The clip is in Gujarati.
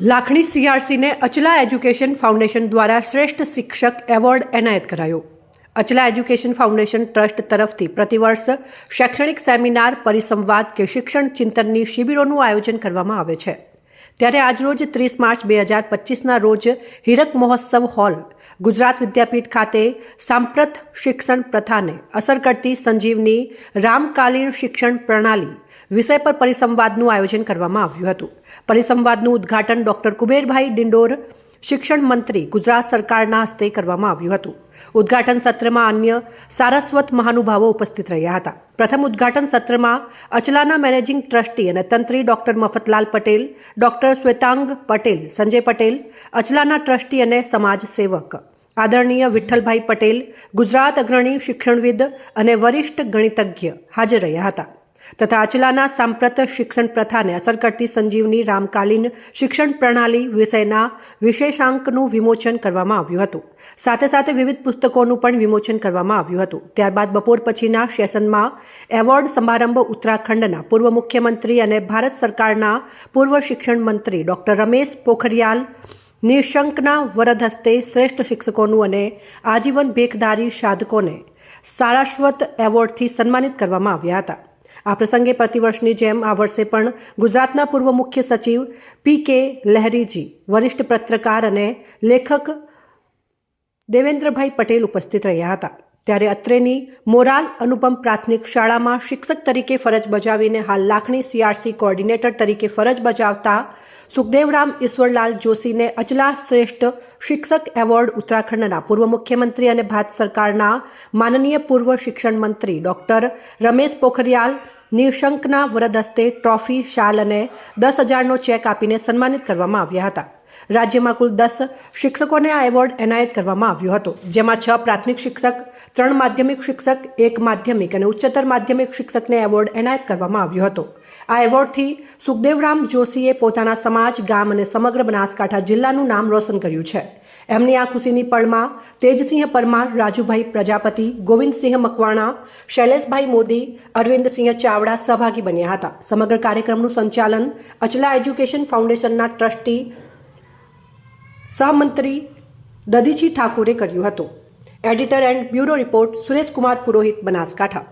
લાખણી સીઆરસીને અચલા એજ્યુકેશન ફાઉન્ડેશન દ્વારા શ્રેષ્ઠ શિક્ષક એવોર્ડ એનાયત કરાયો. અચલા એજ્યુકેશન ફાઉન્ડેશન ટ્રસ્ટ તરફથી પ્રતિવર્ષ શૈક્ષણિક સેમિનાર, પરિસંવાદ કે શિક્ષણ ચિંતનની શિબિરોનું આયોજન કરવામાં આવે છે. ત્યારે આજરોજ ત્રીસ માર્ચ બે હજાર પચીસના રોજ હીરક મહોત્સવ હોલ ગુજરાત વિદ્યાપીઠ ખાતે સાંપ્રત શિક્ષણ પ્રથાને અસર કરતી સંજીવની રામકાલીન શિક્ષણ પ્રણાલી વિષય પર પરિસંવાદનું આયોજન કરવામાં આવ્યું હતું. પરિસંવાદનું ઉદ્ઘાટન ડોક્ટર કુબેરભાઈ ડિંડોર શિક્ષણ મંત્રી ગુજરાત સરકારના હસ્તે કરવામાં આવ્યું હતું. ઉદ્ઘાટન સત્રમાં અન્ય સારસ્વત મહાનુભાવો ઉપસ્થિત રહ્યા હતા. પ્રથમ ઉદ્ઘાટન સત્રમાં અચલાના મેનેજિંગ ટ્રસ્ટી અને તંત્રી ડોક્ટર મફતલાલ પટેલ, ડોક્ટર શ્વેતાંગ પટેલ, સંજય પટેલ, અચલાના ટ્રસ્ટી અને સમાજ સેવક. આદરણીય વિઠ્ઠલભાઈ પટેલ, ગુજરાત અગ્રણી શિક્ષણવિદ અને વરિષ્ઠ ગણિતજ્ઞ હાજર રહ્યા હતા. તથા અચલાના સાંપ્રત શિક્ષણ પ્રથાને અસર કરતી સંજીવની રામકાલીન શિક્ષણ પ્રણાલી વિષયના વિશેષાંકનું વિમોચન કરવામાં આવ્યું હતું. સાથે સાથે વિવિધ પુસ્તકોનું પણ વિમોચન કરવામાં આવ્યું હતું. ત્યારબાદ બપોર પછીના સેશનમાં એવોર્ડ સમારંભ ઉત્તરાખંડના પૂર્વ મુખ્યમંત્રી અને ભારત સરકારના પૂર્વ શિક્ષણ મંત્રી ડોક્ટર રમેશ પોખરિયાલ નિશંકના વરદ હસ્તે શ્રેષ્ઠ શિક્ષકોનું અને આજીવન ભેખદારી સાધકોને સારાશ્વત એવોર્ડથી સન્માનિત કરવામાં આવ્યા હતા. આ પ્રસંગે પ્રતિવર્ષની જેમ આ વર્ષે પણ ગુજરાતના પૂર્વ મુખ્ય સચિવ પી કે લહેરીજી, વરિષ્ઠ પત્રકાર અને લેખક દેવેન્દ્રભાઈ પટેલ ઉપસ્થિત રહ્યા હતા. ત્યારે અત્રેની મોરાલ અનુપમ પ્રાથમિક શાળામાં શિક્ષક તરીકે ફરજ બજાવીને હાલ લાખણી સીઆરસી કોઓર્ડિનેટર તરીકે ફરજ બજાવતા સુખદેવરામ ઈશ્વરલાલ જોશીને અચલા શ્રેષ્ઠ શિક્ષક એવોર્ડ ઉત્તરાખંડના પૂર્વ મુખ્યમંત્રી અને ભારત સરકારના માનનીય પૂર્વ શિક્ષણ મંત્રી ડોક્ટર રમેશ પોખરિયાલ નિશંકના વરદ હસ્તે ટ્રોફી શાલ અને દસ હજારનો ચેક આપીને સન્માનિત કરવામાં આવ્યા હતા. રાજ્યમાં કુલ દસ શિક્ષકોને આ એવોર્ડ એનાયત કરવામાં આવ્યો હતો, જેમાં છ પ્રાથમિક શિક્ષક, ત્રણ માધ્યમિક શિક્ષક, એક માધ્યમિક અને ઉચ્ચતર માધ્યમિક શિક્ષકને એવોર્ડ એનાયત કરવામાં આવ્યો હતો. આ એવોર્ડથી સુખદેવરામ જોશીએ પોતાના સમાજ, ગામ અને સમગ્ર બનાસકાંઠા જિલ્લાનું નામ રોશન કર્યું છે. એમની આ ખુશીની પળમાં તેજસિંહ પરમાર, રાજુભાઈ પ્રજાપતિ, ગોવિંદસિંહ મકવાણા, શૈલેષભાઈ મોદી, અરવિંદસિંહ ચાવડા સહભાગી બન્યા હતા. સમગ્ર કાર્યક્રમનું સંચાલન અચલા એજ્યુકેશન ફાઉન્ડેશનના ટ્રસ્ટી સહમંત્રી દધીજી ઠાકુરે કર્યું હતું. Editor and bureau report Sureshkumar Purohit Banaskantha.